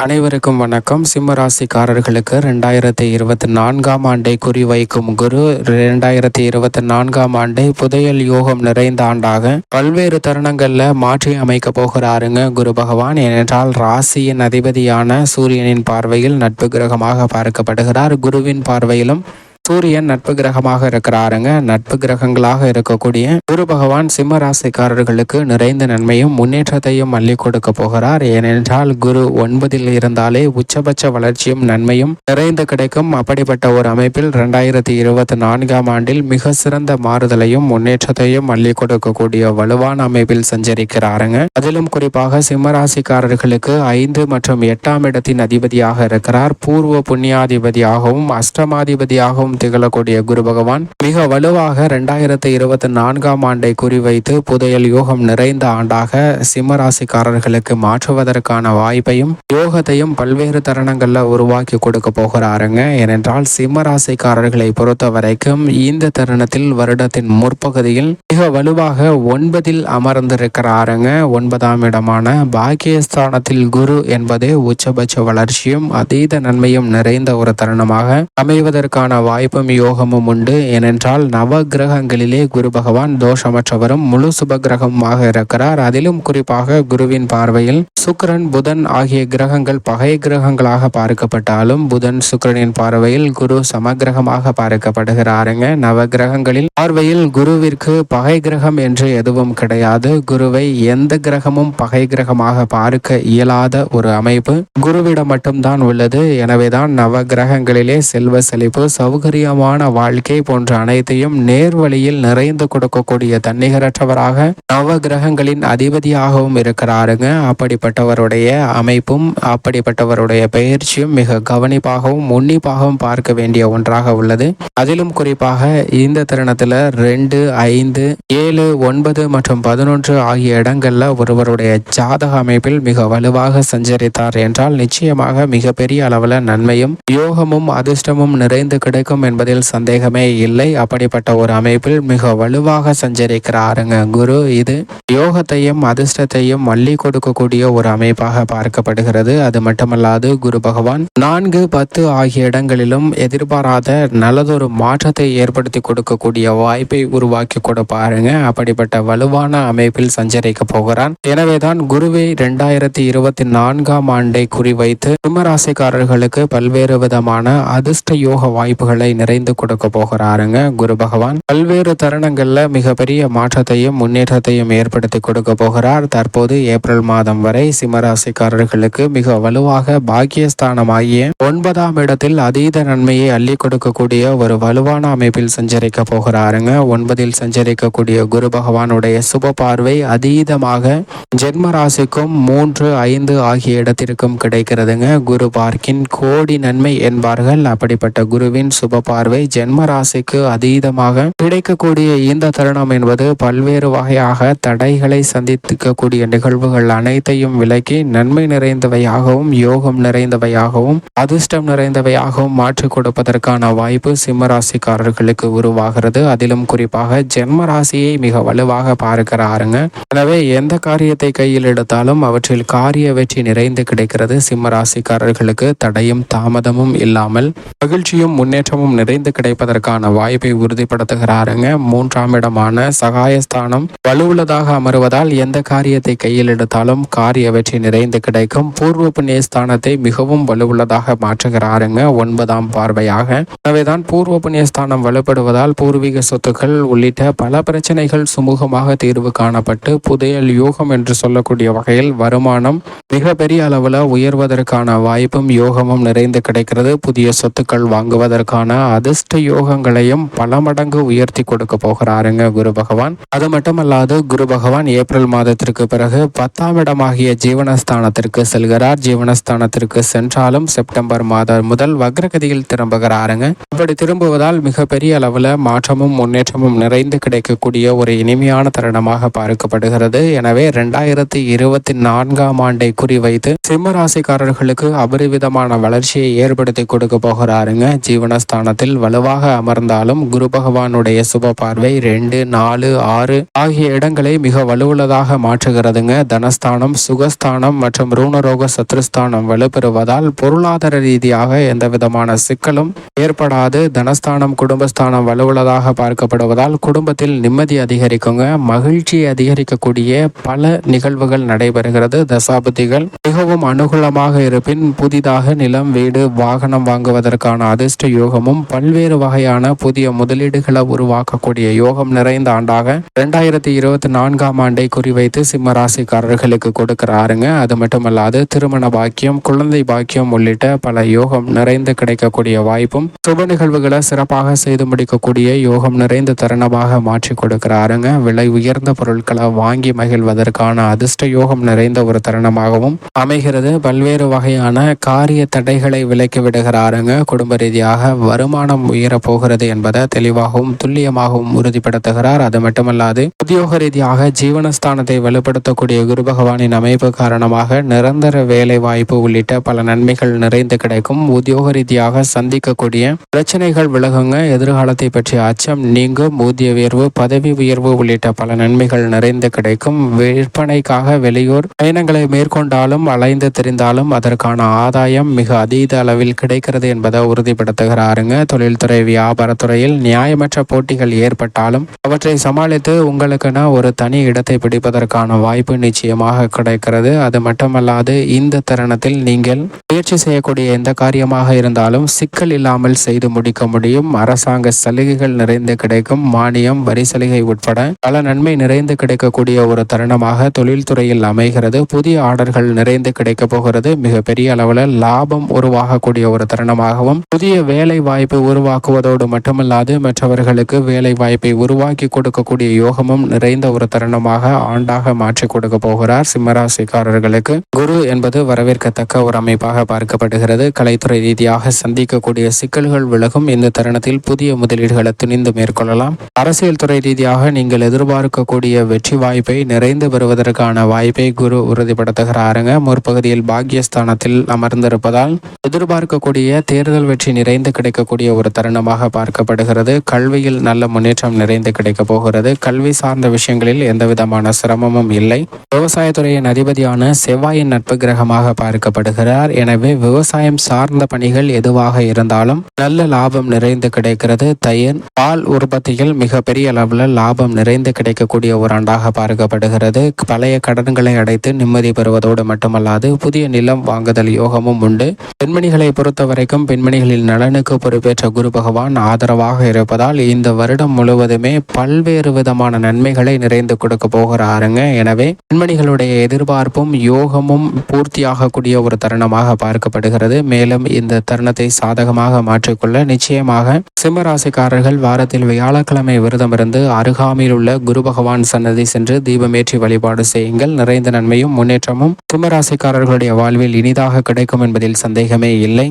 அனைவருக்கும் வணக்கம். சிம்ம ராசிக்காரர்களுக்கு ரெண்டாயிரத்தி இருபத்தி நான்காம் ஆண்டை குறிவைக்கும் குரு. ரெண்டாயிரத்தி இருபத்தி நான்காம் ஆண்டை புதையல் யோகம் நிறைந்த ஆண்டாக பல்வேறு தருணங்கள்ல மாற்றி அமைக்க போகிறாருங்க குரு பகவான். ஏனென்றால் ராசியின் அதிபதியான சூரியனின் பார்வையில் நட்பு கிரகமாக பார்க்கப்படுகிறார். குருவின் பார்வையிலும் சூரியன் நட்பு கிரகமாக இருக்கிறாருங்க. நட்பு கிரகங்களாக இருக்கக்கூடிய குரு பகவான் சிம்ம ராசிக்காரர்களுக்கு நிறைந்த நன்மையும் முன்னேற்றத்தையும் அள்ளி கொடுக்க போகிறார். ஏனென்றால் குரு ஒன்பதில் இருந்தாலே உச்சபட்ச வளர்ச்சியும் நன்மையும் நிறைந்து கிடைக்கும். அப்படிப்பட்ட ஒரு அமைப்பில் இரண்டாயிரத்தி இருபத்தி நான்காம் ஆண்டில் மிக சிறந்த மாறுதலையும் முன்னேற்றத்தையும் அள்ளி கொடுக்கக்கூடிய வலுவான அமைப்பில் சஞ்சரிக்கிறாருங்க. அதிலும் குறிப்பாக சிம்ம ராசிக்காரர்களுக்கு ஐந்து மற்றும் எட்டாம் இடத்தின் அதிபதியாக இருக்கிறார். பூர்வ புண்ணியாதிபதியாகவும் அஷ்டமாதிபதியாகவும் திகழக்கூடிய குரு பகவான். மிக வலுவாக இரண்டாயிரத்தி இருபத்தி நான்காம் ஆண்டை குறிவைத்து புதையல் யோகம் நிறைந்த ஆண்டாக சிம்மராசிக்காரர்களுக்கு மாற்றுவதற்கான வாய்ப்பையும் யோகத்தையும் பல்வேறு தருணங்கள்ல உருவாக்கி கொடுக்க போகிறாருங்க. ஏனென்றால் சிம்மராசிக்காரர்களை பொறுத்த வரைக்கும் இந்த தருணத்தில் வருடத்தின் முற்பகுதியில் மிக வலுவாக ஒன்பதில் அமர்ந்திருக்கிறாருங்க. ஒன்பதாம் இடமான பாக்கியஸ்தானத்தில் குரு என்பதே உச்சபட்ச வளர்ச்சியும் அதீத நன்மையும் நிறைந்த ஒரு தருணமாக அமைவதற்கான வாய்ப்பு வாய்ப்பும் யோகமும் உண்டு. ஏனென்றால் நவ கிரகங்களிலே குரு பகவான் தோஷமற்றவரும் முழு சுப கிரகமாக இருக்கிறார். அதிலும் குறிப்பாக குருவின் பார்வையில் சுக்கரன் புதன் ஆகிய கிரகங்கள் பகை கிரகங்களாக பார்க்கப்பட்டாலும் புதன் சுக்கரனின் பார்வையில் குரு சமகிரகமாக பார்க்கப்படுகிறாருங்க. நவ கிரகங்களில் பார்வையில் குருவிற்கு பகை கிரகம் என்று எதுவும் கிடையாது. குருவை எந்த கிரகமும் பகை கிரகமாக பார்க்க இயலாத ஒரு அமைப்பு குருவிடம் மட்டும்தான் உள்ளது. எனவேதான் நவ கிரகங்களிலே செல்வ செழிப்பு சௌகரிய ஆச்சரியமான வாழ்க்கை போன்ற அனைத்தையும் நேர்வழியில் நிறைந்து கொடுக்கக்கூடிய தன்னிகரற்றவராக நவ கிரகங்களின் அதிபதியாகவும் இருக்கிறாருங்க. அப்படிப்பட்டவருடைய அமைப்பும் அப்படிப்பட்டவருடைய பயிற்சியும் மிக கவனிப்பாகவும் உன்னிப்பாகவும் பார்க்க வேண்டிய ஒன்றாக உள்ளது. அதிலும் குறிப்பாக இந்த தருணத்துல ரெண்டு ஐந்து ஏழு ஒன்பது மற்றும் பதினொன்று ஆகிய இடங்கள்ல ஒருவருடைய ஜாதக அமைப்பில் மிக வலுவாக சஞ்சரித்தார் என்றால் நிச்சயமாக மிகப்பெரிய அளவுல நன்மையும் யோகமும் அதிர்ஷ்டமும் நிறைந்து கிடைக்கும் என்பதில் சந்தேகமே இல்லை. அப்படிப்பட்ட ஒரு அமைப்பில் மிக வலுவாக சஞ்சரிக்கிறாருங்க குரு. இது யோகத்தையும் அதிர்ஷ்டத்தையும் மல்லி கொடுக்கக்கூடிய ஒரு அமைப்பாக பார்க்கப்படுகிறது. அது மட்டுமல்லாது குரு பகவான் நான்கு பத்து ஆகிய இடங்களிலும் எதிர்பாராத நல்லதொரு மாற்றத்தை ஏற்படுத்தி கொடுக்கக்கூடிய வாய்ப்பை உருவாக்கி கொடுப்பாருங்க. அப்படிப்பட்ட வலுவான அமைப்பில் சஞ்சரிக்க போகிறான் எனவேதான் குருவை இரண்டாயிரத்தி இருபத்தி நான்காம் ஆண்டை குறிவைத்து சிம்மராசிக்காரர்களுக்கு பல்வேறு விதமான அதிர்ஷ்ட யோக வாய்ப்புகளை நிறைந்து கொடுக்க போகிறாருங்க. குரு பகவான் பல்வேறு தருணங்கள்ல மிகப்பெரிய மாற்றத்தையும் முன்னேற்றத்தையும் ஏற்படுத்தி கொடுக்க போகிறார். தற்போது ஏப்ரல் மாதம் வரை சிம்மராசிக்காரர்களுக்கு மிக வலுவாக பாக்கியஸ்தானமாகிய ஒன்பதாம் இடத்தில் அதீத நன்மையை அள்ளி கொடுக்கக்கூடிய ஒரு வலுவான அமைப்பில் சஞ்சரிக்க போகிறாருங்க. ஒன்பதில் சஞ்சரிக்கக்கூடிய குரு பகவானுடைய சுப பார்வை அதீதமாக ஜென்ம ராசிக்கும் மூன்று ஐந்து ஆகிய இடத்திற்கும் கிடைக்கிறதுங்க. குரு பார்க்கின் கோடி நன்மை என்பார்கள். அப்படிப்பட்ட குருவின் சுப பார்வை ஜென்ம ராசிக்கு அதீதமாக கிடைக்கக்கூடிய இந்த தருணம் என்பது பல்வேறு வகையாக தடைகளை சந்திக்கக்கூடிய நிகழ்வுகள் அனைத்தையும் விலக்கி நன்மை நிறைந்தவையாகவும் யோகம் நிறைந்தவையாகவும் அதிர்ஷ்டம் நிறைந்தவையாகவும் மாற்றிக் கொடுப்பதற்கான வாய்ப்பு சிம்ம ராசிக்காரர்களுக்கு உருவாகிறது. அதிலும் குறிப்பாக ஜென்ம ராசியை மிக வலுவாக பார்க்கிறாருங்க. எனவே எந்த காரியத்தை கையில் எடுத்தாலும் அவற்றில் காரிய வெற்றி நிறைந்து கிடைக்கிறது. சிம்ம ராசிக்காரர்களுக்கு தடையும் தாமதமும் இல்லாமல் மகிழ்ச்சியும் முன்னேற்றமும் நிறைந்து கிடைப்பதற்கான வாய்ப்பை உறுதிப்படுத்துகிறாருங்க. மூன்றாம் இடமான சகாயஸ்தானம் வலுவுள்ளதாக அமருவதால் எந்த காரியத்தை கையில் எடுத்தாலும் காரிய வெற்றி நிறைந்து கிடைக்கும். பூர்வ புண்ணிய ஸ்தானத்தை மிகவும் வலுவுள்ளதாக மாற்றுகிறாருங்க. ஒன்பதாம் பார்வையாக. எனவேதான் பூர்வ புண்ணிய ஸ்தானம் வலுப்படுவதால் பூர்வீக சொத்துக்கள் உள்ளிட்ட பல பிரச்சனைகள் சுமூகமாக தீர்வு காணப்பட்டு புதையல் யோகம் என்று சொல்லக்கூடிய வகையில் வருமானம் மிக பெரிய அளவில் உயர்வதற்கான வாய்ப்பும் யோகமும் நிறைந்து கிடைக்கிறது. புதிய சொத்துக்கள் வாங்குவதற்கான அதிர்ஷ்ட யோகங்களையும் பல மடங்கு உயர்த்தி கொடுக்க போகிறாருங்க குரு பகவான். அது மட்டுமல்லாது குரு பகவான் ஏப்ரல் மாதத்திற்கு பிறகு பத்தாம் இடமாகிய ஜீவனஸ்தானத்திற்கு செல்கிறார். ஜீவனஸ்தானத்திற்கு சென்றாலும் செப்டம்பர் மாதம் முதல் வக்ரகதியில் திரும்புகிறாருங்க. அப்படி திரும்புவதால் மிகப்பெரிய அளவில் மாற்றமும் முன்னேற்றமும் நிறைந்து கிடைக்கக்கூடிய ஒரு இனிமையான தருணமாக பார்க்கப்படுகிறது. எனவே இரண்டாயிரத்தி இருபத்தி நான்காம் ஆண்டை குறிவைத்து சிம்ம ராசிக்காரர்களுக்கு அபரிவிதமான வளர்ச்சியை ஏற்படுத்தி கொடுக்க போகிறாருங்க ஜீவனஸ்தான ஸ்தானத்தில் வலுவாக அமர்ந்தாலும் குரு பகவானுடைய சுப பார்வை ரெண்டு நாலு ஆறு ஆகிய இடங்களை மிக வலுவுள்ளதாக மாற்றுகிறதுங்க. தனஸ்தானம் சுகஸ்தானம் மற்றும் ரூணரோக சத்ருஸ்தானம் வலுப்பெறுவதால் பொருளாதார ரீதியாக எந்த விதமான சிக்கலும் ஏற்படாது. தனஸ்தானம் குடும்பஸ்தானம் வலுவுள்ளதாக பார்க்கப்படுவதால் குடும்பத்தில் நிம்மதி அதிகரிக்குங்க. மகிழ்ச்சி அதிகரிக்கக்கூடிய பல நிகழ்வுகள் நடைபெறுகிறது. தசாபதிகள் மிகவும் அனுகூலமாக இருப்பின் புதிதாக நிலம் வீடு வாகனம் வாங்குவதற்கான அதிர்ஷ்ட யோகமும் பல்வேறு வகையான புதிய முதலீடுகளை உருவாக்கக்கூடிய யோகம் நிறைந்த ஆண்டாக இரண்டாயிரத்தி இருபத்தி நான்காம் ஆண்டை குறிவைத்து சிம்ம ராசிக்காரர்களுக்கு கொடுக்கிறாருங்க. அது மட்டுமல்லாது திருமண பாக்கியம் குழந்தை பாக்கியம் உள்ளிட்ட பல யோகம் நிறைந்து கிடைக்கக்கூடிய வாய்ப்பும் சுப நிகழ்வுகளை சிறப்பாக செய்து முடிக்கக்கூடிய யோகம் நிறைந்த தருணமாக மாற்றி கொடுக்கிறாருங்க. விலை உயர்ந்த பொருட்களை வாங்கி மகிழ்வதற்கான அதிர்ஷ்ட யோகம் நிறைந்த ஒரு தருணமாகவும் அமைகிறது. பல்வேறு வகையான காரிய தடைகளை விலக்கி விடுகிறாருங்க. குடும்ப ரீதியாக வரும் வருமானம் உயரப் போகிறது என்பதை தெளிவாகவும் துல்லியமாகவும் உறுதிப்படுத்துகிறார். அது மட்டுமல்லாது உத்தியோக ரீதியாக ஜீவனஸ்தானத்தை வலுப்படுத்தக்கூடிய குரு பகவானின் அமைப்பு காரணமாக நிரந்தர வேலை வாய்ப்பு உள்ளிட்ட பல நன்மைகள் நிறைந்து கிடைக்கும். உத்தியோக ரீதியாக சந்திக்கக்கூடிய பிரச்சனைகள் விலகுங்க. எதிர்காலத்தை பற்றிய அச்சம் நீங்கும். ஊதிய உயர்வு பதவி உயர்வு உள்ளிட்ட பல நன்மைகள் நிறைந்து கிடைக்கும். விற்பனைக்காக வெளியூர் பயணங்களை மேற்கொண்டாலும் அலைந்து தெரிந்தாலும் அதற்கான ஆதாயம் மிக அதீத அளவில் கிடைக்கிறது என்பதை உறுதிப்படுத்துகிறாருங்க. தொழில்துறை வியாபாரத்துறையில் நியாயமற்ற போட்டிகள் ஏற்பட்டாலும் அவற்றை சமாளித்து உங்களுக்கென ஒரு தனி இடத்தை பிடிப்பதற்கான வாய்ப்பு நிச்சயமாக கிடைக்கிறது. அது மட்டுமல்லாது இந்த தருணத்தில் நீங்கள் முயற்சி செய்யக்கூடிய எந்த காரியமாக இருந்தாலும் சிக்கல் இல்லாமல் செய்து முடிக்க முடியும். அரசாங்க சலுகைகள் நிறைந்து கிடைக்கும். மானியம் வரி சலுகை உட்பட பல நன்மை நிறைந்து கிடைக்கக்கூடிய ஒரு தருணமாக தொழில்துறையில் அமைகிறது. புதிய ஆர்டர்கள் நிறைந்து கிடைக்க போகிறது. மிக பெரிய அளவில் லாபம் உருவாகக்கூடிய ஒரு தருணமாகவும் புதிய வேலை வாய்ப்பு உருவாக்குவதோடு மட்டுமல்லாது மற்றவர்களுக்கு வேலை வாய்ப்பை உருவாக்கி கொடுக்கக்கூடிய யோகமும் நிறைந்த ஒரு தருணமாக ஆண்டாக மாற்றி கொடுக்க போகிறார் சிம்மராசிக்காரர்களுக்கு. குரு என்பது வரவேற்கத்தக்க ஒரு அமைப்பாக பார்க்கப்படுகிறது. கலைத்துறை ரீதியாக சந்திக்கக்கூடிய சிக்கல்கள் விலகும். இந்த தருணத்தில் புதிய முதலீடுகளை துணிந்து மேற்கொள்ளலாம். அரசியல் துறை ரீதியாக நீங்கள் எதிர்பார்க்கக்கூடிய வெற்றி வாய்ப்பை நிறைந்து பெறுவதற்கான வாய்ப்பை குரு உறுதிப்படுத்துகிறாருங்க. முற்பகுதியில் பாக்கியஸ்தானத்தில் அமர்ந்திருப்பதால் எதிர்பார்க்கக்கூடிய தேர்தல் வெற்றி நிறைந்து கிடைக்க கிடைக்கக்கூடிய ஒரு தருணமாக பார்க்கப்படுகிறது. கல்வியில் நல்ல முன்னேற்றம் நிறைந்து கிடைக்க போகிறது. கல்வி சார்ந்த விஷயங்களில் எந்த விதமான சிரமமும் இல்லை. விவசாயத்துறையின் அதிபதியான செவ்வாயின் நட்பு கிரகமாக பார்க்கப்படுகிறார். எனவே விவசாயம் சார்ந்த பணிகள் எதுவாக இருந்தாலும் நல்ல லாபம் நிறைந்து கிடைக்கிறது. தயிர் பால் உற்பத்தியில் மிகப்பெரிய அளவில் லாபம் நிறைந்து கிடைக்கக்கூடிய ஒரு ஆண்டாக பார்க்கப்படுகிறது. பழைய கடன்களை அடைத்து நிம்மதி பெறுவதோடு மட்டுமல்லாது புதிய நிலம் வாங்குதல் யோகமும் உண்டு. பெண்மணிகளை பொறுத்த வரைக்கும் பெண்மணிகளின் நலனுக்கு பொறுப்பேற்ற குரு பகவான் ஆதரவாக இருப்பதால் இந்த வருடம் முழுவதுமே பல்வேறு விதமான நன்மைகளை நிறைந்து கொடுக்க போகிறாருங்க. எனவே பெண்மணிகளுடைய எதிர்பார்ப்பும் யோகமும் பூர்த்தியாகக்கூடிய ஒரு தருணமாக பார்க்கப்படுகிறது. மேலும் இந்த தருணத்தை சாதகமாக மாற்றிக்கொள்ள நிச்சயமாக சிம்மராசிக்காரர்கள் வாரத்தில் வியாழக்கிழமை விரதம் இருந்து அருகாமையில் உள்ள குரு பகவான் சன்னதி சென்று தீபமேற்றி வழிபாடு செய்யுங்கள். நிறைந்த நன்மையும் முன்னேற்றமும் சிம்மராசிக்காரர்களுடைய வாழ்வில் இனிதாக கிடைக்கும் என்பதில் சந்தேகமே இல்லை.